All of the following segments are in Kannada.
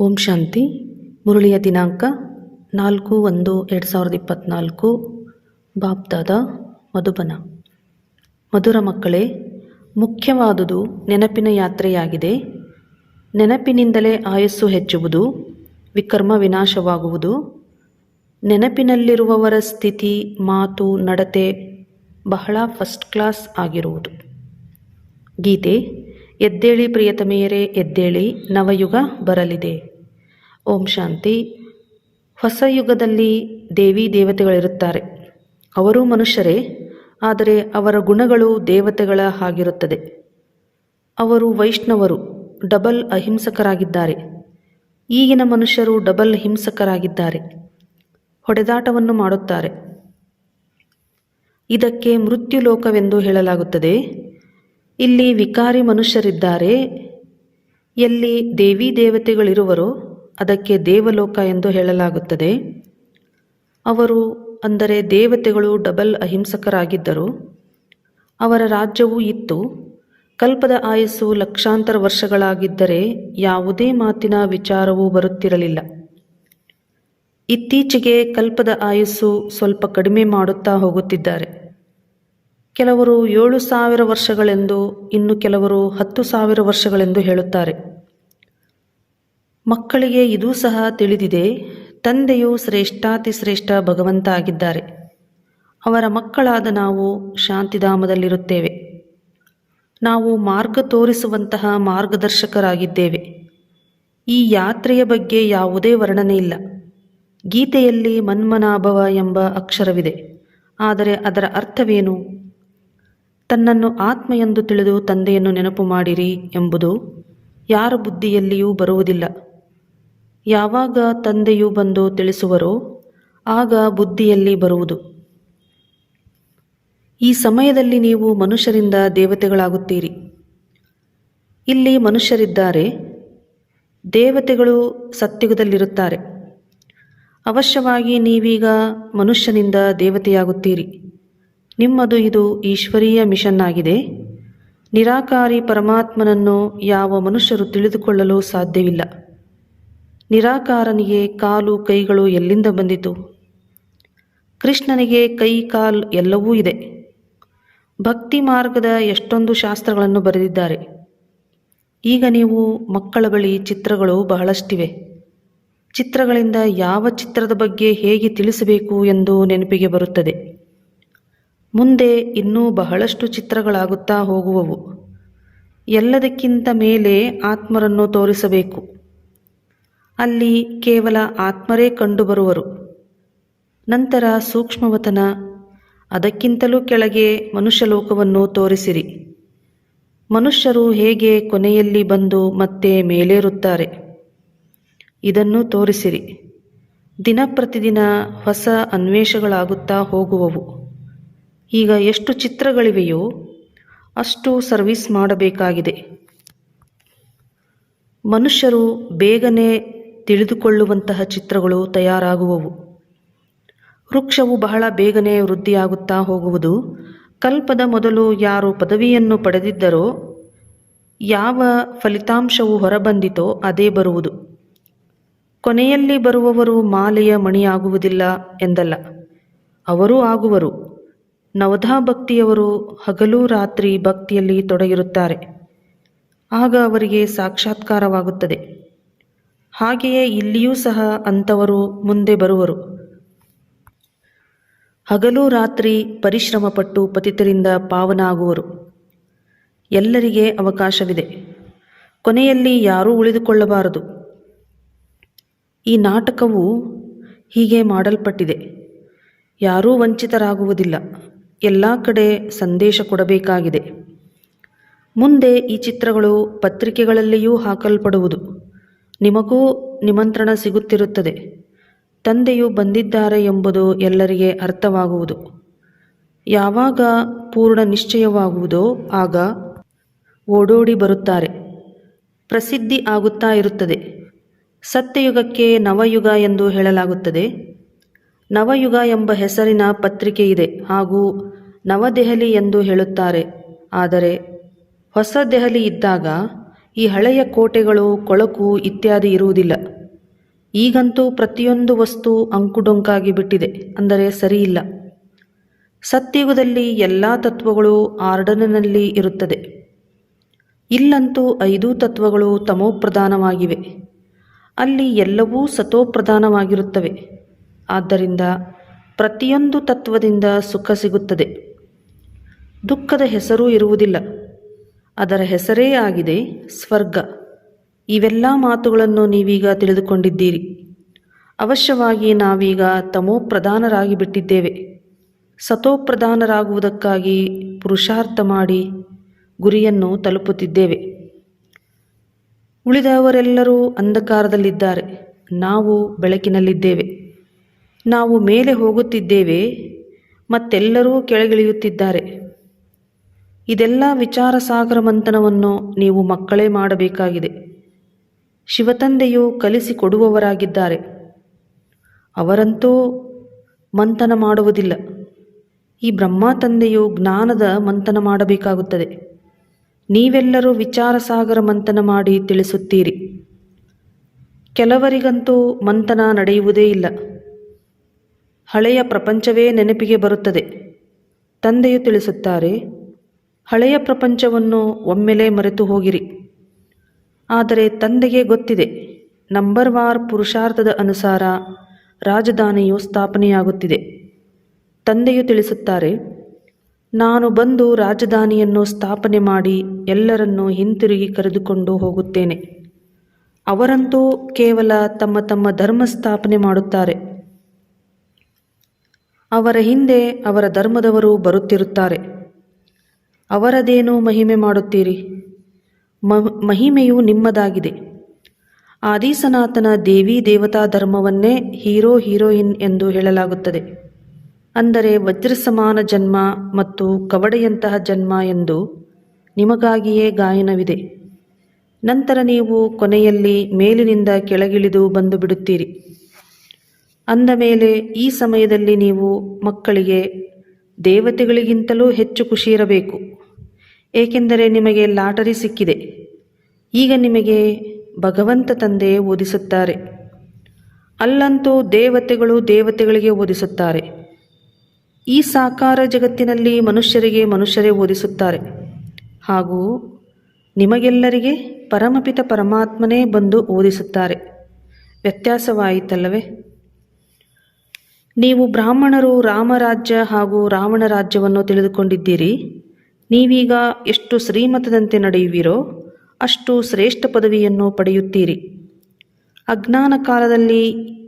ಓಂ ಶಾಂತಿ. ಮುರಳಿಯ ದಿನಾಂಕ ನಾಲ್ಕು ಒಂದು ಎರಡು ಸಾವಿರದ ಇಪ್ಪತ್ತ್ನಾಲ್ಕು ಬಾಪ್ದಾದ ಮಧುಬನ. ಮಧುರ ಮಕ್ಕಳೇ, ಮುಖ್ಯವಾದುದು ನೆನಪಿನ ಯಾತ್ರೆಯಾಗಿದೆ. ನೆನಪಿನಿಂದಲೇ ಆಯಸ್ಸು ಹೆಚ್ಚುವುದು, ವಿಕರ್ಮ ವಿನಾಶವಾಗುವುದು. ನೆನಪಿನಲ್ಲಿರುವವರ ಸ್ಥಿತಿ, ಮಾತು, ನಡತೆ ಬಹಳ ಫಸ್ಟ್ ಕ್ಲಾಸ್ ಆಗಿರುವುದು. ಗೀತೆ, ಎದ್ದೇಳಿ ಪ್ರಿಯತಮೆಯರೇ, ಎದ್ದೇಳಿ ನವಯುಗ ಬರಲಿದೆ. ಓಂ ಶಾಂತಿ. ಹೊಸ ಯುಗದಲ್ಲಿ ದೇವಿ ದೇವತೆಗಳಿರುತ್ತಾರೆ. ಅವರೂ ಮನುಷ್ಯರೇ, ಆದರೆ ಅವರ ಗುಣಗಳು ದೇವತೆಗಳ ಹಾಗಿರುತ್ತದೆ. ಅವರು ವೈಷ್ಣವರು, ಡಬಲ್ ಅಹಿಂಸಕರಾಗಿದ್ದಾರೆ. ಈಗಿನ ಮನುಷ್ಯರು ಡಬಲ್ ಹಿಂಸಕರಾಗಿದ್ದಾರೆ. ಹೊಡೆದಾಟವನ್ನು ಮಾಡುತ್ತಾರೆ. ಇದಕ್ಕೆ ಮೃತ್ಯುಲೋಕವೆಂದು ಹೇಳಲಾಗುತ್ತದೆ. ಇಲ್ಲಿ ವಿಕಾರಿ ಮನುಷ್ಯರಿದ್ದಾರೆ. ಎಲ್ಲಿ ದೇವಿ ದೇವತೆಗಳಿರುವರೋ ಅದಕ್ಕೆ ದೇವಲೋಕ ಎಂದು ಹೇಳಲಾಗುತ್ತದೆ. ಅವರು ಅಂದರೆ ದೇವತೆಗಳು ಡಬಲ್ ಅಹಿಂಸಕರಾಗಿದ್ದರು. ಅವರ ರಾಜ್ಯವೂ ಇತ್ತು. ಕಲ್ಪದ ಆಯಸ್ಸು ಲಕ್ಷಾಂತರ ವರ್ಷಗಳಾಗಿದ್ದರೆ ಯಾವುದೇ ಮಾತಿನ ವಿಚಾರವೂ ಬರುತ್ತಿರಲಿಲ್ಲ. ಇತ್ತೀಚೆಗೆ ಕಲ್ಪದ ಆಯಸ್ಸು ಸ್ವಲ್ಪ ಕಡಿಮೆ ಮಾಡುತ್ತಾ ಹೋಗುತ್ತಿದ್ದಾರೆ. ಕೆಲವರು ಏಳು ಸಾವಿರ ವರ್ಷಗಳೆಂದು ಇನ್ನು ಕೆಲವರು ಹತ್ತು ಸಾವಿರ ವರ್ಷಗಳೆಂದು ಹೇಳುತ್ತಾರೆ. ಮಕ್ಕಳಿಗೆ ಇದೂ ಸಹ ತಿಳಿದಿದೆ, ತಂದೆಯು ಶ್ರೇಷ್ಠಾತಿ ಶ್ರೇಷ್ಠ ಭಗವಂತ ಆಗಿದ್ದಾರೆ ಅವರ ಮಕ್ಕಳಾದ ನಾವು ಶಾಂತಿಧಾಮದಲ್ಲಿರುತ್ತೇವೆ. ನಾವು ಮಾರ್ಗ ತೋರಿಸುವಂತಹ ಮಾರ್ಗದರ್ಶಕರಾಗಿದ್ದೇವೆ. ಈ ಯಾತ್ರೆಯ ಬಗ್ಗೆ ಯಾವುದೇ ವರ್ಣನೆ ಇಲ್ಲ. ಗೀತೆಯಲ್ಲಿ ಮನ್ಮನಾಭವ ಎಂಬ ಅಕ್ಷರವಿದೆ. ಆದರೆ ಅದರ ಅರ್ಥವೇನು? ತನ್ನನ್ನು ಆತ್ಮ ಎಂದು ತಿಳಿದು ತಂದೆಯನ್ನು ನೆನಪು ಮಾಡಿರಿ ಎಂಬುದು ಯಾರ ಬುದ್ಧಿಯಲ್ಲಿಯೂ ಬರುವುದಿಲ್ಲ. ಯಾವಾಗ ತಂದೆಯು ಬಂದು ತಿಳಿಸುವರೋ ಆಗ ಬುದ್ಧಿಯಲ್ಲಿ ಬರುವುದು. ಈ ಸಮಯದಲ್ಲಿ ನೀವು ಮನುಷ್ಯರಿಂದ ದೇವತೆಗಳಾಗುತ್ತೀರಿ. ಇಲ್ಲಿ ಮನುಷ್ಯರಿದ್ದಾರೆ, ದೇವತೆಗಳು ಸತ್ಯುಗದಲ್ಲಿರುತ್ತಾರೆ. ಅವಶ್ಯವಾಗಿ ನೀವೀಗ ಮನುಷ್ಯನಿಂದ ದೇವತೆಯಾಗುತ್ತೀರಿ. ನಿಮ್ಮದು ಇದು ಈಶ್ವರೀಯ ಮಿಷನ್ ಆಗಿದೆ. ನಿರಾಕಾರಿ ಪರಮಾತ್ಮನನ್ನು ಯಾವ ಮನುಷ್ಯರು ತಿಳಿದುಕೊಳ್ಳಲು ಸಾಧ್ಯವಿಲ್ಲ. ನಿರಾಕಾರನಿಗೆ ಕಾಲು ಕೈಗಳು ಎಲ್ಲಿಂದ ಬಂದಿತು? ಕೃಷ್ಣನಿಗೆ ಕೈ ಕಾಲು ಎಲ್ಲವೂ ಇದೆ. ಭಕ್ತಿ ಮಾರ್ಗದ ಎಷ್ಟೊಂದು ಶಾಸ್ತ್ರಗಳನ್ನು ಬರೆದಿದ್ದಾರೆ. ಈಗ ನೀವು ಮಕ್ಕಳ ಬಳಿ ಚಿತ್ರಗಳು ಬಹಳಷ್ಟಿವೆ. ಚಿತ್ರಗಳಿಂದ ಯಾವ ಚಿತ್ರದ ಬಗ್ಗೆ ಹೇಗೆ ತಿಳಿಸಬೇಕು ಎಂದು ನೆನಪಿಗೆ ಬರುತ್ತದೆ. ಮುಂದೆ ಇನ್ನೂ ಬಹಳಷ್ಟು ಚಿತ್ರಗಳಾಗುತ್ತಾ ಹೋಗುವವು. ಎಲ್ಲದಕ್ಕಿಂತ ಮೇಲೆ ಆತ್ಮರನ್ನು ತೋರಿಸಬೇಕು. ಅಲ್ಲಿ ಕೇವಲ ಆತ್ಮರೇ ಕಂಡುಬರುವರು. ನಂತರ ಸೂಕ್ಷ್ಮವತನ, ಅದಕ್ಕಿಂತಲೂ ಕೆಳಗೆ ಮನುಷ್ಯಲೋಕವನ್ನು ತೋರಿಸಿರಿ. ಮನುಷ್ಯರು ಹೇಗೆ ಕೊನೆಯಲ್ಲಿ ಬಂದು ಮತ್ತೆ ಮೇಲೇರುತ್ತಾರೆ? ಇದನ್ನು ತೋರಿಸಿರಿ. ದಿನ ಪ್ರತಿದಿನ ಹೊಸ ಅನ್ವೇಷಗಳಾಗುತ್ತಾ ಹೋಗುವವು. ಈಗ ಎಷ್ಟು ಚಿತ್ರಗಳಿವೆಯೋ ಅಷ್ಟು ಸರ್ವಿಸ್ ಮಾಡಬೇಕಾಗಿದೆ. ಮನುಷ್ಯರು ಬೇಗನೆ ತಿಳಿದುಕೊಳ್ಳುವಂತಹ ಚಿತ್ರಗಳು ತಯಾರಾಗುವವು. ವೃಕ್ಷವು ಬಹಳ ಬೇಗನೆ ವೃದ್ಧಿಯಾಗುತ್ತಾ ಹೋಗುವುದು. ಕಲ್ಪದ ಮೊದಲು ಯಾರು ಪದವಿಯನ್ನು ಪಡೆದಿದ್ದರೋ, ಯಾವ ಫಲಿತಾಂಶವು ಹೊರಬಂದಿತೋ ಅದೇ ಬರುವುದು. ಕೊನೆಯಲ್ಲಿ ಬರುವವರು ಮಾಲೆಯ ಮಣಿಯಾಗುವುದಿಲ್ಲ ಎಂದಲ್ಲ, ಅವರೂ ಆಗುವರು. ನವಧಾ ಭಕ್ತಿಯವರು ಹಗಲು ರಾತ್ರಿ ಭಕ್ತಿಯಲ್ಲಿ ತೊಡಗಿರುತ್ತಾರೆ. ಆಗ ಅವರಿಗೆ ಸಾಕ್ಷಾತ್ಕಾರವಾಗುತ್ತದೆ. ಹಾಗೆಯೇ ಇಲ್ಲಿಯೂ ಸಹ ಅಂಥವರು ಮುಂದೆ ಬರುವರು. ಹಗಲು ರಾತ್ರಿ ಪರಿಶ್ರಮಪಟ್ಟು ಪತಿತರಿಂದ ಪಾವನಾಗುವರು. ಎಲ್ಲರಿಗೆ ಅವಕಾಶವಿದೆ. ಕೊನೆಯಲ್ಲಿ ಯಾರೂ ಉಳಿದುಕೊಳ್ಳಬಾರದು. ಈ ನಾಟಕವು ಹೀಗೆ ಮಾಡಲ್ಪಟ್ಟಿದೆ. ಯಾರೂ ವಂಚಿತರಾಗುವುದಿಲ್ಲ. ಎಲ್ಲ ಕಡೆ ಸಂದೇಶ ಕೊಡಬೇಕಾಗಿದೆ. ಮುಂದೆ ಈ ಚಿತ್ರಗಳು ಪತ್ರಿಕೆಗಳಲ್ಲಿಯೂ ಹಾಕಲ್ಪಡುವುದು. ನಿಮಗೂ ನಿಮಂತ್ರಣ ಸಿಗುತ್ತಿರುತ್ತದೆ. ತಂದೆಯು ಬಂದಿದ್ದಾರೆ ಎಂಬುದು ಎಲ್ಲರಿಗೆ ಅರ್ಥವಾಗುವುದು. ಯಾವಾಗ ಪೂರ್ಣ ನಿಶ್ಚಯವಾಗುವುದೋ ಆಗ ಓಡೋಡಿ ಬರುತ್ತಾರೆ. ಪ್ರಸಿದ್ಧಿ ಆಗುತ್ತಾ ಇರುತ್ತದೆ. ಸತ್ಯಯುಗಕ್ಕೆ ನವಯುಗ ಎಂದು ಹೇಳಲಾಗುತ್ತದೆ. ನವಯುಗ ಎಂಬ ಹೆಸರಿನ ಪತ್ರಿಕೆ ಇದೆ ಹಾಗೂ ನವದೆಹಲಿ ಎಂದು ಹೇಳುತ್ತಾರೆ. ಆದರೆ ಹೊಸ ದೆಹಲಿ ಇದ್ದಾಗ ಈ ಹಳೆಯ ಕೋಟೆಗಳು ಕೊಳಕು ಇತ್ಯಾದಿ ಇರುವುದಿಲ್ಲ. ಈಗಂತೂ ಪ್ರತಿಯೊಂದು ವಸ್ತು ಅಂಕುಡೊಂಕಾಗಿ ಬಿಟ್ಟಿದೆ, ಅಂದರೆ ಸರಿಯಿಲ್ಲ. ಸತ್ಯುಗದಲ್ಲಿ ಎಲ್ಲ ತತ್ವಗಳು ಆರ್ಡನಲ್ಲಿ ಇರುತ್ತದೆ. ಇಲ್ಲಂತೂ ಐದು ತತ್ವಗಳು ತಮೋಪ್ರಧಾನವಾಗಿವೆ. ಅಲ್ಲಿ ಎಲ್ಲವೂ ಸತೋಪ್ರಧಾನವಾಗಿರುತ್ತವೆ. ಆದ್ದರಿಂದ ಪ್ರತಿಯೊಂದು ತತ್ವದಿಂದ ಸುಖ ಸಿಗುತ್ತದೆ. ದುಃಖದ ಹೆಸರೂ ಇರುವುದಿಲ್ಲ. ಅದರ ಹೆಸರೇ ಆಗಿದೆ ಸ್ವರ್ಗ. ಇವೆಲ್ಲ ಮಾತುಗಳನ್ನು ನೀವೀಗ ತಿಳಿದುಕೊಂಡಿದ್ದೀರಿ. ಅವಶ್ಯವಾಗಿ ನಾವೀಗ ತಮೋಪ್ರಧಾನರಾಗಿ ಬಿಟ್ಟಿದ್ದೇವೆ ಸತೋಪ್ರಧಾನರಾಗುವುದಕ್ಕಾಗಿ ಪುರುಷಾರ್ಥ ಮಾಡಿ ಗುರಿಯನ್ನು ತಲುಪುತ್ತಿದ್ದೇವೆ. ಉಳಿದವರೆಲ್ಲರೂ ಅಂಧಕಾರದಲ್ಲಿದ್ದಾರೆ. ನಾವು ಬೆಳಕಿನಲ್ಲಿದ್ದೇವೆ. ನಾವು ಮೇಲೆ ಹೋಗುತ್ತಿದ್ದೇವೆ. ಮತ್ತೆಲ್ಲರೂ ಕೆಳಗಿಳಿಯುತ್ತಿದ್ದಾರೆ. ಇದೆಲ್ಲ ವಿಚಾರ ಸಾಗರ ಮಂಥನವನ್ನು ನೀವು ಮಕ್ಕಳೇ ಮಾಡಬೇಕಾಗಿದೆ. ಶಿವತಂದೆಯು ಕಲಿಸಿಕೊಡುವವರಾಗಿದ್ದಾರೆ ಅವರಂತೂ ಮಂಥನ ಮಾಡುವುದಿಲ್ಲ. ಈ ಬ್ರಹ್ಮ ತಂದೆಯು ಜ್ಞಾನದ ಮಂಥನ ಮಾಡಬೇಕಾಗುತ್ತದೆ. ನೀವೆಲ್ಲರೂ ವಿಚಾರ ಸಾಗರ ಮಂಥನ ಮಾಡಿ ತಿಳಿಸುತ್ತೀರಿ. ಕೆಲವರಿಗಂತೂ ಮಂಥನ ನಡೆಯುವುದೇ ಇಲ್ಲ. ಹಳೆಯ ಪ್ರಪಂಚವೇ ನೆನಪಿಗೆ ಬರುತ್ತದೆ. ತಂದೆಯು ತಿಳಿಸುತ್ತಾರೆ ಹಳೆಯ ಪ್ರಪಂಚವನ್ನು ಒಮ್ಮೆಲೇ ಮರೆತು ಹೋಗಿರಿ. ಆದರೆ ತಂದೆಗೆ ಗೊತ್ತಿದೆ, ನಂಬರ್ ವಾರ್ ಪುರುಷಾರ್ಥದ ಅನುಸಾರ ರಾಜಧಾನಿಯು ಸ್ಥಾಪನೆಯಾಗುತ್ತಿದೆ. ತಂದೆಯು ತಿಳಿಸುತ್ತಾರೆ, ನಾನು ಬಂದು ರಾಜಧಾನಿಯನ್ನು ಸ್ಥಾಪನೆ ಮಾಡಿ ಎಲ್ಲರನ್ನೂ ಹಿಂತಿರುಗಿ ಕರೆದುಕೊಂಡು ಹೋಗುತ್ತೇನೆ. ಅವರಂತೂ ಕೇವಲ ತಮ್ಮ ತಮ್ಮ ಧರ್ಮ ಸ್ಥಾಪನೆ ಮಾಡುತ್ತಾರೆ. ಅವರ ಹಿಂದೆ ಅವರ ಧರ್ಮದವರು ಬರುತ್ತಿರುತ್ತಾರೆ. ಅವರದೇನು ಮಹಿಮೆ ಮಾಡುತ್ತೀರಿ? ಮಹಿಮೆಯು ನಿಮ್ಮದಾಗಿದೆ. ಆದಿಸನಾತನ ದೇವಿ ದೇವತಾ ಧರ್ಮವನ್ನೇ ಹೀರೋ ಹೀರೋಯಿನ್ ಎಂದು ಹೇಳಲಾಗುತ್ತದೆ. ಅಂದರೆ ವಜ್ರಸಮಾನ ಜನ್ಮ ಮತ್ತು ಕವಡೆಯಂತಹ ಜನ್ಮ ಎಂದು ನಿಮಗಾಗಿಯೇ ಗಾಯನವಿದೆ. ನಂತರ ನೀವು ಕೊನೆಯಲ್ಲಿ ಮೇಲಿನಿಂದ ಕೆಳಗಿಳಿದು ಬಂದು ಬಿಡುತ್ತೀರಿ ಅಂದ ಮೇಲೆ ಈ ಸಮಯದಲ್ಲಿ ನೀವು ಮಕ್ಕಳಿಗೆ ದೇವತೆಗಳಿಗಿಂತಲೂ ಹೆಚ್ಚು ಖುಷಿ ಇರಬೇಕು ಏಕೆಂದರೆ ನಿಮಗೆ ಲಾಟರಿ ಸಿಕ್ಕಿದೆ. ಈಗ ನಿಮಗೆ ಭಗವಂತ ತಂದೆ ಓದಿಸುತ್ತಾರೆ. ಅಲ್ಲಂತೂ ದೇವತೆಗಳು ದೇವತೆಗಳಿಗೆ ಓದಿಸುತ್ತಾರೆ. ಈ ಸಾಕಾರ ಜಗತ್ತಿನಲ್ಲಿ ಮನುಷ್ಯರಿಗೆ ಮನುಷ್ಯರೇ ಓದಿಸುತ್ತಾರೆ. ಹಾಗೂ ನಿಮಗೆಲ್ಲರಿಗೆ ಪರಮಪಿತ ಪರಮಾತ್ಮನೇ ಬಂದು ಓದಿಸುತ್ತಾರೆ. ವ್ಯತ್ಯಾಸವಾಯಿತಲ್ಲವೇ? ನೀವು ಬ್ರಾಹ್ಮಣರು ರಾಮರಾಜ್ಯ ಹಾಗೂ ರಾವಣ ರಾಜ್ಯವನ್ನು ತಿಳಿದುಕೊಂಡಿದ್ದೀರಿ. ನೀವೀಗ ಎಷ್ಟು ಶ್ರೀಮತದಂತೆ ನಡೆಯುವಿರೋ ಅಷ್ಟು ಶ್ರೇಷ್ಠ ಪದವಿಯನ್ನು ಪಡೆಯುತ್ತೀರಿ. ಅಜ್ಞಾನ ಕಾಲದಲ್ಲಿ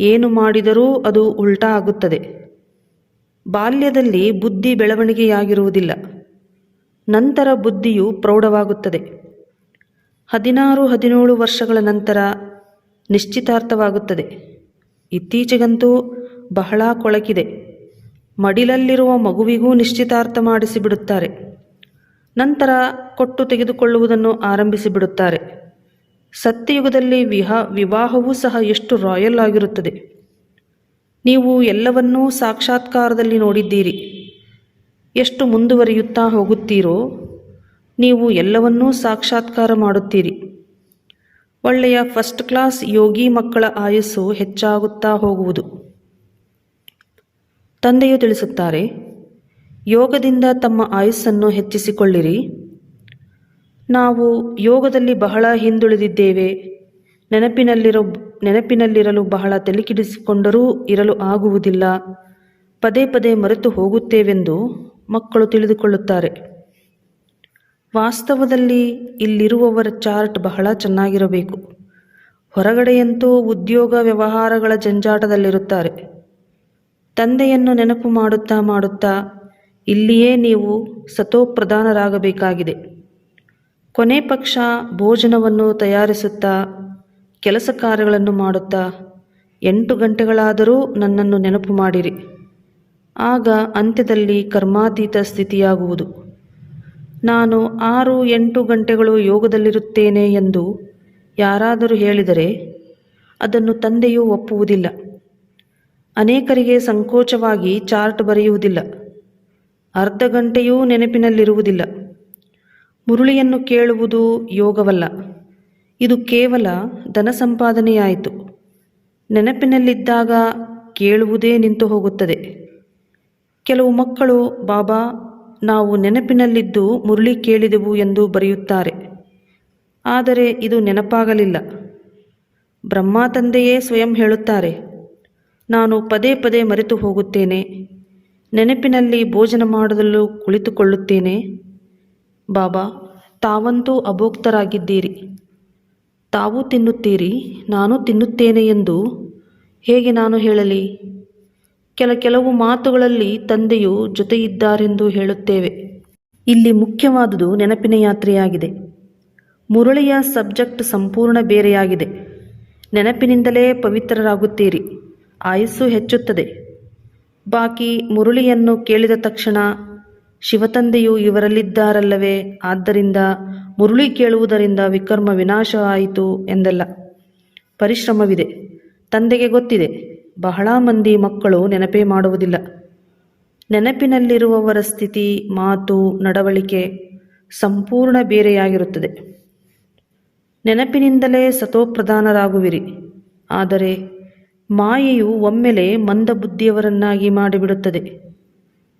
ಏನು ಮಾಡಿದರೂ ಅದು ಉಲ್ಟಾ ಆಗುತ್ತದೆ. ಬಾಲ್ಯದಲ್ಲಿ ಬುದ್ಧಿ ಬೆಳವಣಿಗೆಯಾಗಿರುವುದಿಲ್ಲ. ನಂತರ ಬುದ್ಧಿಯು ಪ್ರೌಢವಾಗುತ್ತದೆ. ಹದಿನಾರು ಹದಿನೇಳು ವರ್ಷಗಳ ನಂತರ ನಿಶ್ಚಿತಾರ್ಥವಾಗುತ್ತದೆ. ಇತ್ತೀಚೆಗಂತೂ ಬಹಳ ಕೊಳಕಿದೆ. ಮಡಿಲಲ್ಲಿರುವ ಮಗುವಿಗೂ ನಿಶ್ಚಿತಾರ್ಥ ಮಾಡಿಸಿಬಿಡುತ್ತಾರೆ. ನಂತರ ಕೊಟ್ಟು ತೆಗೆದುಕೊಳ್ಳುವುದನ್ನು ಆರಂಭಿಸಿಬಿಡುತ್ತಾರೆ. ಸತ್ಯಯುಗದಲ್ಲಿ ವಿಹಾ, ವಿವಾಹವೂ ಸಹ ಎಷ್ಟು ರಾಯಲ್ ಆಗಿರುತ್ತದೆ. ನೀವು ಎಲ್ಲವನ್ನೂ ಸಾಕ್ಷಾತ್ಕಾರದಲ್ಲಿ ನೋಡಿದ್ದೀರಿ. ಎಷ್ಟು ಮುಂದುವರಿಯುತ್ತಾ ಹೋಗುತ್ತೀರೋ, ನೀವು ಎಲ್ಲವನ್ನೂ ಸಾಕ್ಷಾತ್ಕಾರ ಮಾಡುತ್ತೀರಿ. ಒಳ್ಳೆಯ ಫಸ್ಟ್ ಕ್ಲಾಸ್ ಯೋಗಿ ಮಕ್ಕಳ ಆಯಸ್ಸು ಹೆಚ್ಚಾಗುತ್ತಾ ಹೋಗುವುದು. ತಂದೆಯು ತಿಳಿಸುತ್ತಾರೆ, ಯೋಗದಿಂದ ತಮ್ಮ ಆಯಸ್ಸನ್ನು ಹೆಚ್ಚಿಸಿಕೊಳ್ಳಿರಿ. ನಾವು ಯೋಗದಲ್ಲಿ ಬಹಳ ಹಿಂದುಳಿದಿದ್ದೇವೆ, ನೆನಪಿನಲ್ಲಿರೋ, ನೆನಪಿನಲ್ಲಿರಲು ಬಹಳ ತಲೆಕಿಡಿಸಿಕೊಂಡರೂ ಇರಲು ಆಗುವುದಿಲ್ಲ. ಪದೇ ಪದೇ ಮರೆತು ಹೋಗುತ್ತೇವೆಂದು ಮಕ್ಕಳು ತಿಳಿದುಕೊಳ್ಳುತ್ತಾರೆ. ವಾಸ್ತವದಲ್ಲಿ ಇಲ್ಲಿರುವವರ ಚಾರ್ಟ್ ಬಹಳ ಚೆನ್ನಾಗಿರಬೇಕು. ಹೊರಗಡೆಯಂತೂ ಉದ್ಯೋಗ ವ್ಯವಹಾರಗಳ ಜಂಜಾಟದಲ್ಲಿರುತ್ತಾರೆ. ತಂದೆಯನ್ನು ನೆನಪು ಮಾಡುತ್ತಾ ಮಾಡುತ್ತಾ ಇಲ್ಲಿಯೇ ನೀವು ಸತೋಪ್ರಧಾನರಾಗಬೇಕಾಗಿದೆ. ಕೊನೆ ಪಕ್ಷ ಭೋಜನವನ್ನು ತಯಾರಿಸುತ್ತಾ, ಕೆಲಸ ಕಾರ್ಯಗಳನ್ನು ಮಾಡುತ್ತಾ, ಎಂಟು ಗಂಟೆಗಳಾದರೂ ನನ್ನನ್ನು ನೆನಪು ಮಾಡಿರಿ. ಆಗ ಅಂತ್ಯದಲ್ಲಿ ಕರ್ಮಾತೀತ ಸ್ಥಿತಿಯಾಗುವುದು. ನಾನು ಆರು ಎಂಟು ಗಂಟೆಗಳು ಯೋಗದಲ್ಲಿರುತ್ತೇನೆ ಎಂದು ಯಾರಾದರೂ ಹೇಳಿದರೆ ಅದನ್ನು ತಂದೆಯು ಒಪ್ಪುವುದಿಲ್ಲ. ಅನೇಕರಿಗೆ ಸಂಕೋಚವಾಗಿ ಚಾರ್ಟ್ ಬರೆಯುವುದಿಲ್ಲ. ಅರ್ಧ ಗಂಟೆಯೂ ನೆನಪಿನಲ್ಲಿರುವುದಿಲ್ಲ. ಮುರುಳಿಯನ್ನು ಕೇಳುವುದು ಯೋಗವಲ್ಲ. ಇದು ಕೇವಲ ಧನ ಸಂಪಾದನೆಯಾಯಿತು. ನೆನಪಿನಲ್ಲಿದ್ದಾಗ ಕೇಳುವುದೇ ನಿಂತು ಹೋಗುತ್ತದೆ. ಕೆಲವು ಮಕ್ಕಳು, ಬಾಬಾ, ನಾವು ನೆನಪಿನಲ್ಲಿದ್ದು ಮುರುಳಿ ಕೇಳಿದೆವು ಎಂದು ಬರೆಯುತ್ತಾರೆ. ಆದರೆ ಇದು ನೆನಪಾಗಲಿಲ್ಲ. ಬ್ರಹ್ಮ ತಂದೆಯೇ ಸ್ವಯಂ ಹೇಳುತ್ತಾರೆ. ನಾನು ಪದೇ ಪದೇ ಮರೆತು ಹೋಗುತ್ತೇನೆ. ನೆನಪಿನಲ್ಲಿ ಭೋಜನ ಮಾಡಲು ಕುಳಿತುಕೊಳ್ಳುತ್ತೇನೆ. ಬಾಬಾ, ತಾವಂತೂ ಅಭೋಕ್ತರಾಗಿದ್ದೀರಿ. ತಾವು ತಿನ್ನುತ್ತೀರಿ, ನಾನು ತಿನ್ನುತ್ತೇನೆ ಎಂದು ಹೇಗೆ ನಾನು ಹೇಳಲಿ? ಕೆಲ ಕೆಲವು ಮಾತುಗಳಲ್ಲಿ ತಂದೆಯು ಜೊತೆಯಿದ್ದಾರೆಂದು ಹೇಳುತ್ತೇವೆ. ಇಲ್ಲಿ ಮುಖ್ಯವಾದುದು ನೆನಪಿನ ಯಾತ್ರೆಯಾಗಿದೆ. ಮುರಳಿಯ ಸಬ್ಜೆಕ್ಟ್ ಸಂಪೂರ್ಣ ಬೇರೆಯಾಗಿದೆ. ನೆನಪಿನಿಂದಲೇ ಪವಿತ್ರರಾಗುತ್ತೀರಿ. ಆಯಸ್ಸು ಹೆಚ್ಚುತ್ತದೆ. ಬಾಕಿ ಮುರುಳಿಯನ್ನು ಕೇಳಿದ ತಕ್ಷಣ, ಶಿವತಂದೆಯು ಇವರಲ್ಲಿದ್ದಾರಲ್ಲವೇ, ಆದ್ದರಿಂದ ಮುರುಳಿ ಕೇಳುವುದರಿಂದ ವಿಕರ್ಮ ವಿನಾಶ ಆಯಿತು ಎಂದಲ್ಲ. ಪರಿಶ್ರಮವಿದೆ. ತಂದೆಗೆ ಗೊತ್ತಿದೆ. ಬಹಳ ಮಂದಿ ಮಕ್ಕಳು ನೆನಪೇ ಮಾಡುವುದಿಲ್ಲ. ನೆನಪಿನಲ್ಲಿರುವವರ ಸ್ಥಿತಿ, ಮಾತು, ನಡವಳಿಕೆ ಸಂಪೂರ್ಣ ಬೇರೆಯಾಗಿರುತ್ತದೆ. ನೆನಪಿನಿಂದಲೇ ಸತೋಪ್ರಧಾನರಾಗುವಿರಿ. ಆದರೆ ಮಾಯೆಯು ಒಮ್ಮೆಲೆ ಮಂದಬುದ್ಧಿಯವರನ್ನಾಗಿ ಮಾಡಿಬಿಡುತ್ತದೆ.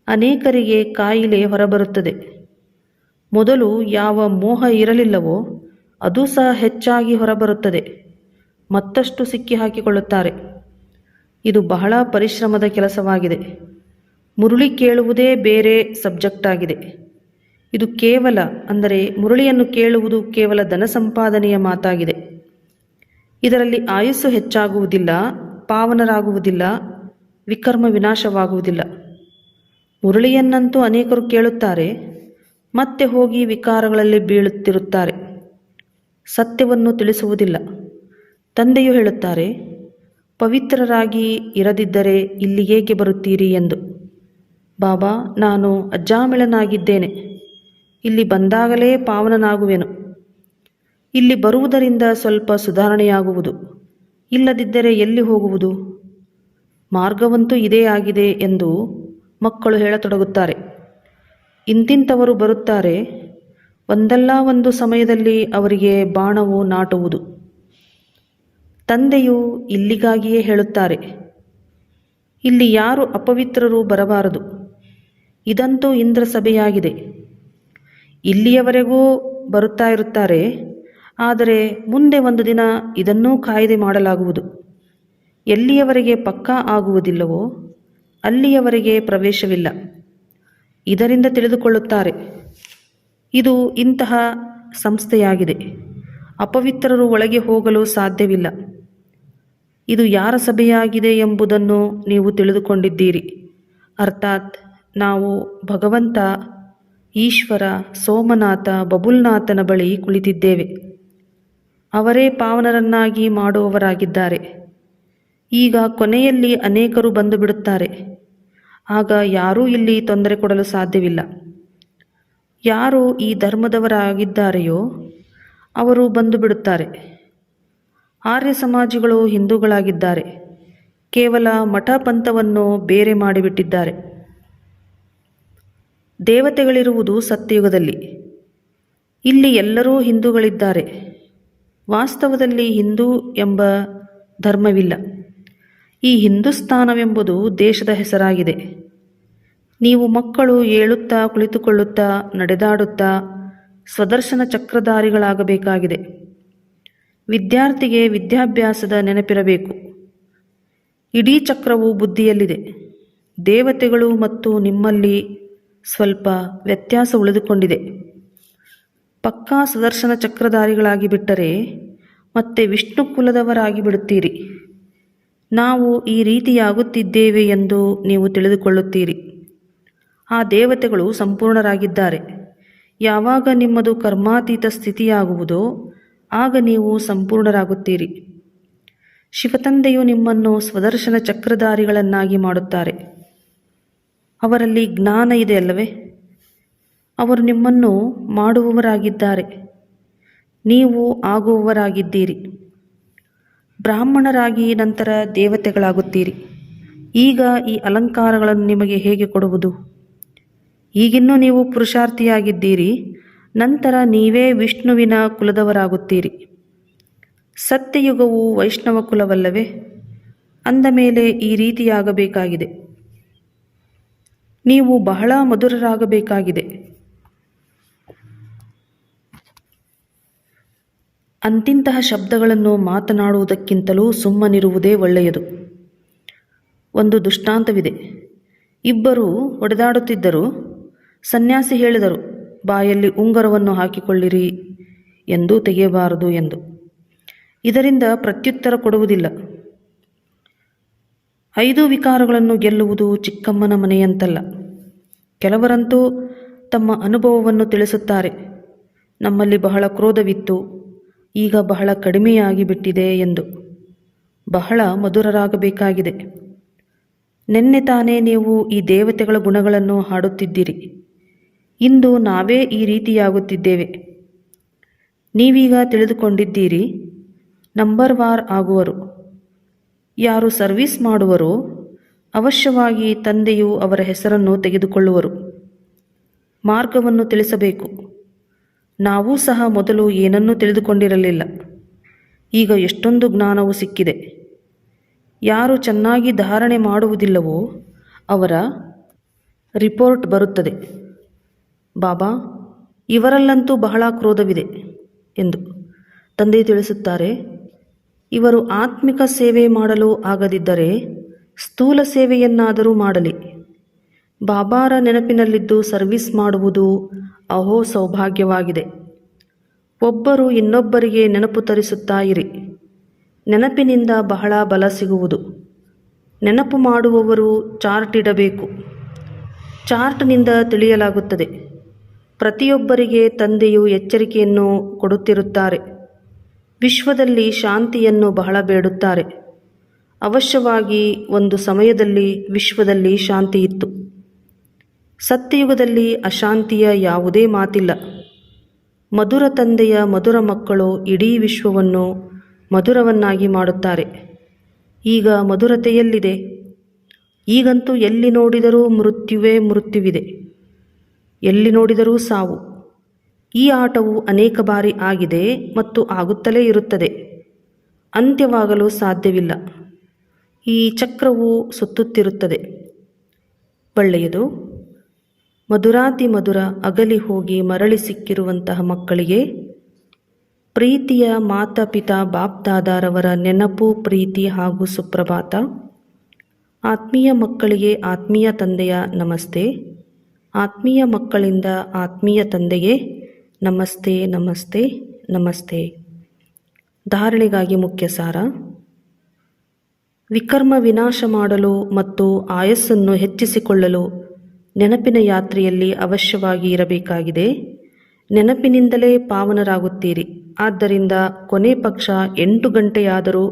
ಅನೇಕರಿಗೆ ಕಾಯಿಲೆ ಹೊರಬರುತ್ತದೆ. ಮೊದಲು ಯಾವ ಮೋಹ ಇರಲಿಲ್ಲವೋ ಅದು ಸಹ ಹೆಚ್ಚಾಗಿ ಹೊರಬರುತ್ತದೆ. ಮತ್ತಷ್ಟು ಸಿಕ್ಕಿ ಹಾಕಿಕೊಳ್ಳುತ್ತಾರೆ. ಇದು ಬಹಳ ಪರಿಶ್ರಮದ ಕೆಲಸವಾಗಿದೆ. ಮುರುಳಿ ಕೇಳುವುದೇ ಬೇರೆ ಸಬ್ಜೆಕ್ಟ್ ಆಗಿದೆ. ಇದು ಕೇವಲ, ಅಂದರೆ ಮುರುಳಿಯನ್ನು ಕೇಳುವುದು ಕೇವಲ ಧನ ಸಂಪಾದನೆಯ ಮಾತಾಗಿದೆ. ಇದರಲ್ಲಿ ಆಯಸ್ಸು ಹೆಚ್ಚಾಗುವುದಿಲ್ಲ ಪಾವನರಾಗುವುದಿಲ್ಲ, ವಿಕರ್ಮ ವಿನಾಶವಾಗುವುದಿಲ್ಲ. ಮುರಳಿಯನ್ನಂತೂ ಅನೇಕರು ಕೇಳುತ್ತಾರೆ, ಮತ್ತೆ ಹೋಗಿ ವಿಕಾರಗಳಲ್ಲಿ ಬೀಳುತ್ತಿರುತ್ತಾರೆ. ಸತ್ಯವನ್ನು ತಿಳಿಸುವುದಿಲ್ಲ. ತಂದೆಯು ಹೇಳುತ್ತಾರೆ, ಪವಿತ್ರರಾಗಿ ಇರದಿದ್ದರೆ ಇಲ್ಲಿ ಹೇಗೆ ಬರುತ್ತೀರಿ ಎಂದು. ಬಾಬಾ, ನಾನು ಅಜ್ಜಾಮಿಳನಾಗಿದ್ದೇನೆ. ಇಲ್ಲಿ ಬಂದಾಗಲೇ ಪಾವನನಾಗುವೆನು. ಇಲ್ಲಿ ಬರುವುದರಿಂದ ಸ್ವಲ್ಪ ಸುಧಾರಣೆಯಾಗುವುದು. ಇಲ್ಲದಿದ್ದರೆ ಎಲ್ಲಿ ಹೋಗುವುದು? ಮಾರ್ಗವಂತೂ ಇದೇ ಆಗಿದೆ ಎಂದು ಮಕ್ಕಳು ಹೇಳತೊಡಗುತ್ತಾರೆ. ಇಂತಿಂಥವರು ಬರುತ್ತಾರೆ, ಒಂದಲ್ಲ ಒಂದು ಸಮಯದಲ್ಲಿ ಅವರಿಗೆ ಬಾಣವು ನಾಟುವುದು. ತಂದೆಯು ಇಲ್ಲಿಗಾಗಿಯೇ ಹೇಳುತ್ತಾರೆ, ಇಲ್ಲಿ ಯಾರು ಅಪವಿತ್ರರು ಬರಬಾರದು. ಇದಂತೂ ಇಂದ್ರ ಸಭೆಯಾಗಿದೆ ಇಲ್ಲಿಯವರೆಗೂ ಬರುತ್ತಾ ಇರುತ್ತಾರೆ ಆದರೆ ಮುಂದೆ ಒಂದು ದಿನ ಇದನ್ನೂ ಕಾಯ್ದೆ ಮಾಡಲಾಗುವುದು. ಎಲ್ಲಿಯವರೆಗೆ ಪಕ್ಕಾ ಆಗುವುದಿಲ್ಲವೋ ಅಲ್ಲಿಯವರೆಗೆ ಪ್ರವೇಶವಿಲ್ಲ. ಇದರಿಂದ ತಿಳಿದುಕೊಳ್ಳುತ್ತಾರೆ. ಇದು ಇಂತಹ ಸಂಸ್ಥೆಯಾಗಿದೆ. ಅಪವಿತ್ರರು ಒಳಗೆ ಹೋಗಲು ಸಾಧ್ಯವಿಲ್ಲ. ಇದು ಯಾರ ಸಭೆಯಾಗಿದೆ ಎಂಬುದನ್ನು ನೀವು ತಿಳಿದುಕೊಂಡಿದ್ದೀರಿ. ಅರ್ಥಾತ್ ನಾವು ಭಗವಂತ, ಈಶ್ವರ, ಸೋಮನಾಥ, ಬಬುಲ್ನಾಥನ ಬಳಿ ಕುಳಿತಿದ್ದೇವೆ. ಅವರೇ ಪಾವನರನ್ನಾಗಿ ಮಾಡುವವರಾಗಿದ್ದಾರೆ. ಈಗ ಕೊನೆಯಲ್ಲಿ ಅನೇಕರು ಬಂದು ಬಿಡುತ್ತಾರೆ ಆಗ ಯಾರೂ ಇಲ್ಲಿ ತೊಂದರೆ ಕೊಡಲು ಸಾಧ್ಯವಿಲ್ಲ. ಯಾರು ಈ ಧರ್ಮದವರಾಗಿದ್ದಾರೆಯೋ ಅವರು ಬಂದು ಬಿಡುತ್ತಾರೆ ಆರ್ಯ ಸಮಾಜಿಗಳು ಹಿಂದೂಗಳಾಗಿದ್ದಾರೆ. ಕೇವಲ ಮಠ ಪಂಥವನ್ನು ಬೇರೆ ಮಾಡಿಬಿಟ್ಟಿದ್ದಾರೆ. ದೇವತೆಗಳಿರುವುದು ಸತ್ಯಯುಗದಲ್ಲಿ. ಇಲ್ಲಿ ಎಲ್ಲರೂ ಹಿಂದೂಗಳಿದ್ದಾರೆ. ವಾಸ್ತವದಲ್ಲಿ ಹಿಂದೂ ಎಂಬ ಧರ್ಮವಿಲ್ಲ. ಈ ಹಿಂದೂಸ್ತಾನವೆಂಬುದು ದೇಶದ ಹೆಸರಾಗಿದೆ. ನೀವು ಮಕ್ಕಳು ಏಳುತ್ತಾ ಕುಳಿತುಕೊಳ್ಳುತ್ತಾ ನಡೆದಾಡುತ್ತಾ ಸ್ವದರ್ಶನ ಚಕ್ರಧಾರಿಗಳಾಗಬೇಕಾಗಿದೆ. ವಿದ್ಯಾರ್ಥಿಗೆ ವಿದ್ಯಾಭ್ಯಾಸದ ನೆನಪಿರಬೇಕು. ಇಡೀ ಚಕ್ರವು ಬುದ್ಧಿಯಲ್ಲಿದೆ. ದೇವತೆಗಳು ಮತ್ತು ನಿಮ್ಮಲ್ಲಿ ಸ್ವಲ್ಪ ವ್ಯತ್ಯಾಸ ಉಳಿದುಕೊಂಡಿದೆ. ಪಕ್ಕಾ ಸುದರ್ಶನ ಚಕ್ರಧಾರಿಗಳಾಗಿ ಬಿಟ್ಟರೆ ಮತ್ತೆ ವಿಷ್ಣು ಕುಲದವರಾಗಿ ಬಿಡುತ್ತೀರಿ. ನಾವು ಈ ರೀತಿಯಾಗುತ್ತಿದ್ದೇವೆ ಎಂದು ನೀವು ತಿಳಿದುಕೊಳ್ಳುತ್ತೀರಿ. ಆ ದೇವತೆಗಳು ಸಂಪೂರ್ಣರಾಗಿದ್ದಾರೆ. ಯಾವಾಗ ನಿಮ್ಮದು ಕರ್ಮಾತೀತ ಸ್ಥಿತಿಯಾಗುವುದೋ ಆಗ ನೀವು ಸಂಪೂರ್ಣರಾಗುತ್ತೀರಿ. ಶಿವತಂದೆಯು ನಿಮ್ಮನ್ನು ಸ್ವದರ್ಶನ ಚಕ್ರಧಾರಿಗಳನ್ನಾಗಿ ಮಾಡುತ್ತಾರೆ. ಅವರಲ್ಲಿ ಜ್ಞಾನ ಇದೆ ಅಲ್ಲವೇ? ಅವರು ನಿಮ್ಮನ್ನು ಮಾಡುವವರಾಗಿದ್ದಾರೆ. ನೀವು ಆಗುವವರಾಗಿದ್ದೀರಿ. ಬ್ರಾಹ್ಮಣರಾಗಿ ನಂತರ ದೇವತೆಗಳಾಗುತ್ತೀರಿ. ಈಗ ಈ ಅಲಂಕಾರಗಳನ್ನು ನಿಮಗೆ ಹೇಗೆ ಕೊಡುವುದು? ಈಗಿನ್ನೂ ನೀವು ಪುರುಷಾರ್ಥಿಯಾಗಿದ್ದೀರಿ. ನಂತರ ನೀವೇ ವಿಷ್ಣುವಿನ ಕುಲದವರಾಗುತ್ತೀರಿ. ಸತ್ಯಯುಗವು ವೈಷ್ಣವ ಕುಲವಲ್ಲವೇ? ಅಂದ ಮೇಲೆ ಈ ರೀತಿಯಾಗಬೇಕಾಗಿದೆ. ನೀವು ಬಹಳ ಮಧುರರಾಗಬೇಕಾಗಿದೆ. ಅಂತಿಂತಹ ಶಬ್ದಗಳನ್ನು ಮಾತನಾಡುವುದಕ್ಕಿಂತಲೂ ಸುಮ್ಮನಿರುವುದೇ ಒಳ್ಳೆಯದು. ಒಂದು ದುಷ್ಟಾಂತವಿದೆ. ಇಬ್ಬರು ಒಡೆದಾಡುತ್ತಿದ್ದರು. ಸನ್ಯಾಸಿ ಹೇಳಿದರು, ಬಾಯಲ್ಲಿ ಉಂಗರವನ್ನು ಹಾಕಿಕೊಳ್ಳಿರಿ ಎಂದು ತೆಗೆಯಬಾರದು ಎಂದು. ಇದರಿಂದ ಪ್ರತ್ಯುತ್ತರ ಕೊಡುವುದಿಲ್ಲ. ಐದು ವಿಕಾರಗಳನ್ನು ಗೆಲ್ಲುವುದು ಚಿಕ್ಕಮ್ಮನ ಮನೆಯಂತಲ್ಲ. ಕೆಲವರಂತೂ ತಮ್ಮ ಅನುಭವವನ್ನು ತಿಳಿಸುತ್ತಾರೆ. ನಮ್ಮಲ್ಲಿ ಬಹಳ ಕ್ರೋಧವಿತ್ತು. ಈಗ ಬಹಳ ಕಡಿಮೆಯಾಗಿ ಬಿಟ್ಟಿದೆ ಎಂದು. ಬಹಳ ಮಧುರರಾಗಬೇಕಾಗಿದೆ. ನಿನ್ನೆ ತಾನೇ ನೀವು ಈ ದೇವತೆಗಳ ಗುಣಗಳನ್ನು ಹಾಡುತ್ತಿದ್ದೀರಿ. ಇಂದು ನಾವೇ ಈ ರೀತಿಯಾಗುತ್ತಿದ್ದೇವೆ. ನೀವೀಗ ತಿಳಿದುಕೊಂಡಿದ್ದೀರಿ, ನಂಬರ್ ವಾರ್ ಆಗುವರು. ಯಾರು ಸರ್ವಿಸ್ ಮಾಡುವರೋ, ಅವಶ್ಯವಾಗಿ ತಂದೆಯು ಅವರ ಹೆಸರನ್ನು ತೆಗೆದುಕೊಳ್ಳುವರು. ಮಾರ್ಗವನ್ನು ತಿಳಿಸಬೇಕು. ನಾವೂ ಸಹ ಮೊದಲು ಏನನ್ನೂ ತಿಳಿದುಕೊಂಡಿರಲಿಲ್ಲ. ಈಗ ಎಷ್ಟೊಂದು ಜ್ಞಾನವು ಸಿಕ್ಕಿದೆ. ಯಾರು ಚೆನ್ನಾಗಿ ಧಾರಣೆ ಮಾಡುವುದಿಲ್ಲವೋ ಅವರ ರಿಪೋರ್ಟ್ ಬರುತ್ತದೆ. ಬಾಬಾ, ಇವರಲ್ಲಂತೂ ಬಹಳ ಕ್ರೋಧವಿದೆ ಎಂದು ತಂದೆ ತಿಳಿಸುತ್ತಾರೆ. ಇವರು ಆತ್ಮಿಕ ಸೇವೆ ಮಾಡಲು ಆಗದಿದ್ದರೆ ಸ್ಥೂಲ ಸೇವೆಯನ್ನಾದರೂ ಮಾಡಲಿ. ಬಾಬಾರ ನೆನಪಿನಲ್ಲಿದ್ದು ಸರ್ವಿಸ್ ಮಾಡುವುದು ಅಹೋ ಸೌಭಾಗ್ಯವಾಗಿದೆ. ಒಬ್ಬರು ಇನ್ನೊಬ್ಬರಿಗೆ ನೆನಪು ತರಿಸುತ್ತಾ ಇರಿ. ನೆನಪಿನಿಂದ ಬಹಳ ಬಲ ಸಿಗುವುದು. ನೆನಪು ಮಾಡುವವರು ಚಾರ್ಟ್ ಇಡಬೇಕು. ಚಾರ್ಟ್ನಿಂದ ತಿಳಿಯಲಾಗುತ್ತದೆ. ಪ್ರತಿಯೊಬ್ಬರಿಗೆ ತಂದೆಯು ಎಚ್ಚರಿಕೆಯನ್ನು ಕೊಡುತ್ತಿರುತ್ತಾರೆ. ವಿಶ್ವದಲ್ಲಿ ಶಾಂತಿಯನ್ನು ಬಹಳ ಬೇಡುತ್ತಾರೆ. ಅವಶ್ಯವಾಗಿ ಒಂದು ಸಮಯದಲ್ಲಿ ವಿಶ್ವದಲ್ಲಿ ಶಾಂತಿ ಇತ್ತು ಸತ್ಯಯುಗದಲ್ಲಿ ಅಶಾಂತಿಯ ಯಾವುದೇ ಮಾತಿಲ್ಲ. ಮಧುರ ತಂದೆಯ ಮಧುರ ಮಕ್ಕಳು ಇಡೀ ವಿಶ್ವವನ್ನು ಮಧುರವನ್ನಾಗಿ ಮಾಡುತ್ತಾರೆ. ಈಗ ಮಧುರತೆಯಲ್ಲಿದೆ. ಈಗಂತೂ ಎಲ್ಲಿ ನೋಡಿದರೂ ಮೃತ್ಯುವೇ ಮೃತ್ಯುವಿದೆ. ಎಲ್ಲಿ ನೋಡಿದರೂ ಸಾವು. ಈ ಆಟವು ಅನೇಕ ಬಾರಿ ಆಗಿದೆ ಮತ್ತು ಆಗುತ್ತಲೇ ಇರುತ್ತದೆ. ಅಂತ್ಯವಾಗಲು ಸಾಧ್ಯವಿಲ್ಲ. ಈ ಚಕ್ರವು ಸುತ್ತುತ್ತಿರುತ್ತದೆ. ಒಳ್ಳೆಯದು. ಮಧುರಾತಿ ಮಧುರ ಅಗಲಿ ಹೋಗಿ ಮರಳಿ ಸಿಕ್ಕಿರುವಂತಹ ಮಕ್ಕಳಿಗೆ ಪ್ರೀತಿಯ ಮಾತಾಪಿತಾ ಬಾಪ್ದಾದಾರವರ ನೆನಪು, ಪ್ರೀತಿ ಹಾಗೂ ಸುಪ್ರಭಾತ. ಆತ್ಮೀಯ ಮಕ್ಕಳಿಗೆ ಆತ್ಮೀಯ ತಂದೆಯ ನಮಸ್ತೆ. ಆತ್ಮೀಯ ಮಕ್ಕಳಿಂದ ಆತ್ಮೀಯ ತಂದೆಗೆ ನಮಸ್ತೆ ನಮಸ್ತೆ ನಮಸ್ತೆ. ಧಾರಣೆಗಾಗಿ ಮುಖ್ಯ ಸಾರ. ವಿಕರ್ಮ ವಿನಾಶ ಮಾಡಲು ಮತ್ತು ಆಯಸ್ಸನ್ನು ಹೆಚ್ಚಿಸಿಕೊಳ್ಳಲು ನೆನಪಿನ ಯಾತ್ರೆಯಲ್ಲಿ ಅವಶ್ಯವಾಗಿ ಇರಬೇಕಾಗಿದೆ. ನೆನಪಿನಿಂದಲೇ ಪಾವನರಾಗುತ್ತೀರಿ. ಆದ್ದರಿಂದ ಕೊನೆ ಪಕ್ಷ ಎಂಟು ಗಂಟೆಯಾದರೂ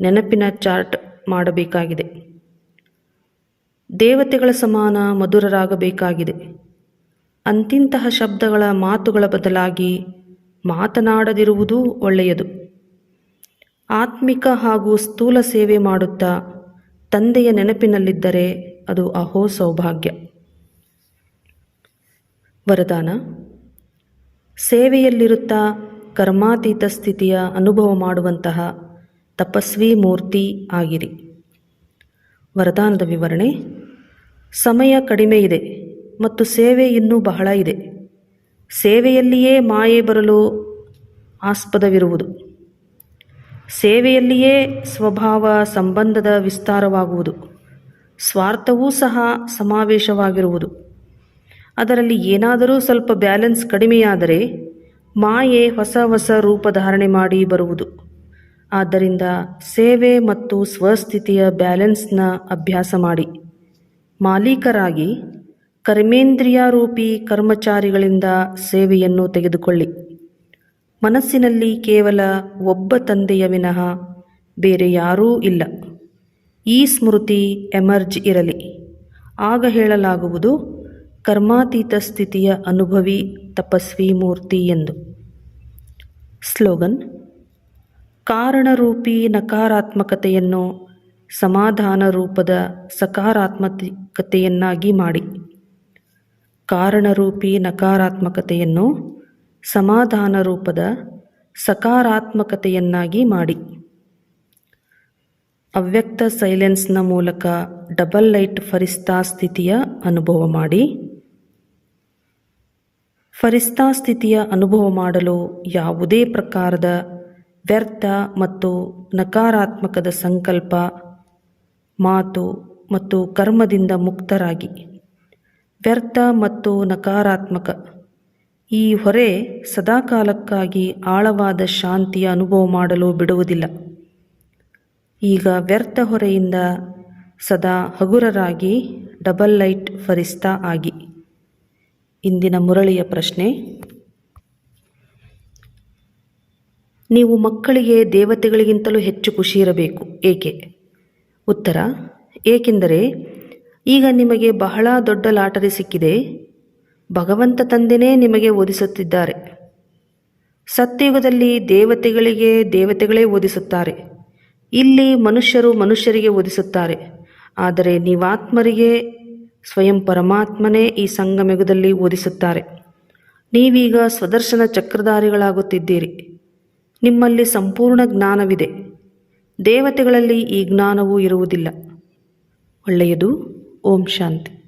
ನೆನಪಿನ ಚಾರ್ಟ್ ಮಾಡಬೇಕಾಗಿದೆ. ದೇವತೆಗಳ ಸಮಾನ ಮಧುರರಾಗಬೇಕಾಗಿದೆ. ಅಂತಿಂತಹ ಶಬ್ದಗಳ ಮಾತುಗಳ ಬದಲಾಗಿ ಮಾತನಾಡದಿರುವುದೂ ಒಳ್ಳೆಯದು. ಆತ್ಮಿಕ ಹಾಗೂ ಸ್ಥೂಲ ಸೇವೆ ಮಾಡುತ್ತಾ ತಂದೆಯ ನೆನಪಿನಲ್ಲಿದ್ದರೆ ಅದು ಅಹೋ ಸೌಭಾಗ್ಯ. ವರದಾನ. ಸೇವೆಯಲ್ಲಿರುತ್ತಾ ಕರ್ಮಾತೀತ ಸ್ಥಿತಿಯ ಅನುಭವ ಮಾಡುವಂತಹ ತಪಸ್ವಿ ಮೂರ್ತಿ ಆಗಿರಿ. ವರದಾನದ ವಿವರಣೆ, ಸಮಯ ಕಡಿಮೆ ಇದೆ ಮತ್ತು ಸೇವೆ ಇನ್ನೂ ಬಹಳ ಇದೆ. ಸೇವೆಯಲ್ಲಿಯೇ ಮಾಯೆ ಬರಲು ಆಸ್ಪದವಿರುವುದು. ಸೇವೆಯಲ್ಲಿಯೇ ಸ್ವಭಾವ ಸಂಬಂಧದ ವಿಸ್ತಾರವಾಗುವುದು. ಸ್ವಾರ್ಥವೂ ಸಹ ಸಮಾವೇಶವಾಗಿರುವುದು. ಅದರಲ್ಲಿ ಏನಾದರೂ ಸ್ವಲ್ಪ ಬ್ಯಾಲೆನ್ಸ್ ಕಡಿಮೆಯಾದರೆ ಮಾಯೆ ಹೊಸ ಹೊಸ ರೂಪ ಧಾರಣೆ ಮಾಡಿ ಬರುವುದು. ಆದ್ದರಿಂದ ಸೇವೆ ಮತ್ತು ಸ್ವಸ್ಥಿತಿಯ ಬ್ಯಾಲೆನ್ಸ್ನ ಅಭ್ಯಾಸ ಮಾಡಿ. ಮಾಲೀಕರಾಗಿ ಕರ್ಮೇಂದ್ರಿಯಾರೂಪಿ ಕರ್ಮಚಾರಿಗಳಿಂದ ಸೇವೆಯನ್ನು ತೆಗೆದುಕೊಳ್ಳಿ. ಮನಸ್ಸಿನಲ್ಲಿ ಕೇವಲ ಒಬ್ಬ ತಂದೆಯ ವಿನಃ ಬೇರೆ ಯಾರೂ ಇಲ್ಲ. ಈ ಸ್ಮೃತಿ ಎಮರ್ಜ್ ಇರಲಿ. ಆಗ ಹೇಳಲಾಗುವುದು ಕರ್ಮಾತೀತ ಸ್ಥಿತಿಯ ಅನುಭವಿ ತಪಸ್ವಿ ಮೂರ್ತಿ ಎಂದು. ಸ್ಲೋಗನ್, ಕಾರಣರೂಪಿ ನಕಾರಾತ್ಮಕತೆಯನ್ನು ಸಮಾಧಾನ ರೂಪದ ಸಕಾರಾತ್ಮಕತೆಯನ್ನಾಗಿ ಮಾಡಿ. ಕಾರಣರೂಪಿ ನಕಾರಾತ್ಮಕತೆಯನ್ನು ಸಮಾಧಾನ ರೂಪದ ಸಕಾರಾತ್ಮಕತೆಯನ್ನಾಗಿ ಮಾಡಿ. ಅವ್ಯಕ್ತ ಸೈಲೆನ್ಸ್ನ ಮೂಲಕ ಡಬಲ್ ಲೈಟ್ ಫರಿಸ್ತಾ ಸ್ಥಿತಿಯ ಅನುಭವ ಮಾಡಿ. ಫರಿಸ್ತಾ ಸ್ಥಿತಿಯ ಅನುಭವ ಮಾಡಲು ಯಾವುದೇ ಪ್ರಕಾರದ ವ್ಯರ್ಥ ಮತ್ತು ನಕಾರಾತ್ಮಕದ ಸಂಕಲ್ಪ, ಮಾತು ಮತ್ತು ಕರ್ಮದಿಂದ ಮುಕ್ತರಾಗಿ. ವ್ಯರ್ಥ ಮತ್ತು ನಕಾರಾತ್ಮಕ. ಈ ಹೊರೆ ಸದಾಕಾಲಕ್ಕಾಗಿ ಆಳವಾದ ಶಾಂತಿಯ ಅನುಭವ ಮಾಡಲು ಬಿಡುವುದಿಲ್ಲ. ಈಗ ವ್ಯರ್ಥ ಹೊರೆಯಿಂದ ಸದಾ ಹಗುರರಾಗಿ ಡಬಲ್ ಲೈಟ್ ಫರಿಸ್ತಾ ಆಗಿ. ಇಂದಿನ ಮುರಳಿಯ ಪ್ರಶ್ನೆ. ನೀವು ಮಕ್ಕಳಿಗೆ ದೇವತೆಗಳಿಗಿಂತಲೂ ಹೆಚ್ಚು ಖುಷಿ ಇರಬೇಕು, ಏಕೆ? ಉತ್ತರ, ಏಕೆಂದರೆ ಈಗ ನಿಮಗೆ ಬಹಳ ದೊಡ್ಡ ಲಾಟರಿ ಸಿಕ್ಕಿದೆ. ಭಗವಂತ ತಂದೆನೇ ನಿಮಗೆ ಓದಿಸುತ್ತಿದ್ದಾರೆ. ಸತ್ಯಯುಗದಲ್ಲಿ ದೇವತೆಗಳಿಗೆ ದೇವತೆಗಳೇ ಓದಿಸುತ್ತಾರೆ. ಇಲ್ಲಿ ಮನುಷ್ಯರು ಮನುಷ್ಯರಿಗೆ ಓದಿಸುತ್ತಾರೆ. ಆದರೆ ನೀವಾತ್ಮರಿಗೆ ಸ್ವಯಂ ಪರಮಾತ್ಮನೇ ಈ ಸಂಗಮಯುಗದಲ್ಲಿ ಓದಿಸುತ್ತಾರೆ. ನೀವೀಗ ಸ್ವದರ್ಶನ ಚಕ್ರಧಾರಿಗಳಾಗುತ್ತಿದ್ದೀರಿ. ನಿಮ್ಮಲ್ಲಿ ಸಂಪೂರ್ಣ ಜ್ಞಾನವಿದೆ. ದೇವತೆಗಳಲ್ಲಿ ಈ ಜ್ಞಾನವೂ ಇರುವುದಿಲ್ಲ. ಒಳ್ಳೆಯದು. ಓಂ ಶಾಂತಿ.